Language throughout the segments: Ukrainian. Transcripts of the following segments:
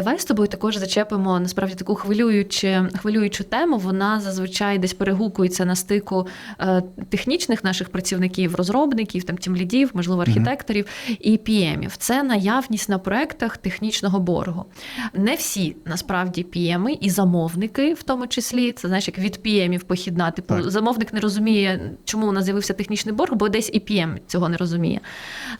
Давай з тобою також зачепимо насправді таку хвилюючу, хвилюючу тему. Вона зазвичай десь перегукується на стику е, технічних наших працівників, розробників, там тімлідів, можливо, архітекторів і піємів. Це наявність на проектах технічного боргу. Не всі насправді пієми і замовники, в тому числі, це знаєш, як від піємів похідна. Типу, Так. замовник не розуміє, чому у нас з'явився технічний борг, бо десь і пієм цього не розуміє.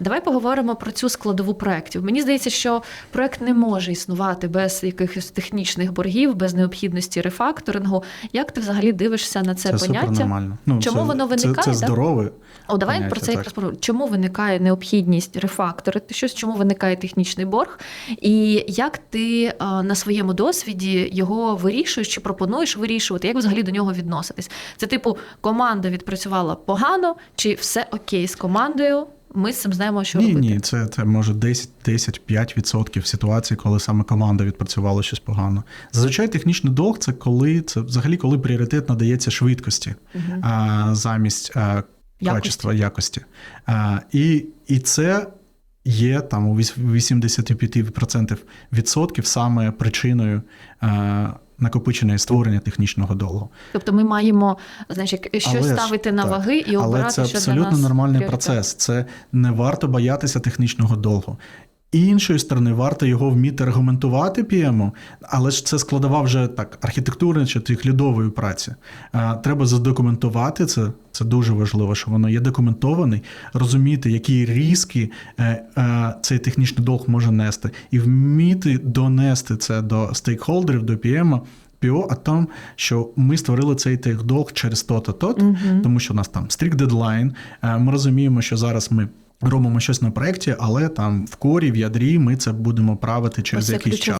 Давай поговоримо про цю складову проєктів. Мені здається, що проєкт не може існувати без якихось технічних боргів, без необхідності рефакторингу. Як ти взагалі дивишся на це, Це поняття? Ну, Чому це, воно виникає, це да? здорове. О, давай поняття, про це якраз поговоримо. Чому виникає необхідність рефакторити щось, чому виникає технічний борг, і як ти е, на своєму досвіді його вирішуєш чи пропонуєш вирішувати, як взагалі до нього відноситись? Це типу команда відпрацювала погано, чи все окей з командою? Ми з цим знаємо, що ні, робити. ні, це, це може 10-5% ситуацій, коли саме команда відпрацювала щось погано. Зазвичай технічний долг це коли це взагалі коли пріоритет надається швидкості Мгм. а, замість а, качества якості. А, і, і це є там у віс- 85% відсотків саме причиною а, накопичення і створення технічного долгу. Тобто ми маємо знаєш, як щось Але ж, ставити на так. ваги і обирати, Але це абсолютно нормальний пріоритет. процес. Це не варто боятися технічного долгу. І іншої сторони, варто його вміти аргументувати PM, але ж це складова вже так архітектурної чи техлідової праці. Треба задокументувати це. Це дуже важливо, що воно є документований, розуміти, які різки е, е, цей технічний долг може нести, і вміти донести це до стейкхолдерів, до PM, ПІО, а тому, що ми створили цей техдолг через то-то, то-то, Мгм. тому що у нас там стрік дедлайн. Е, Ми розуміємо, що зараз ми. Робимо щось на проєкті, але там в корі, в ядрі ми це будемо правити через якийсь ключове. час.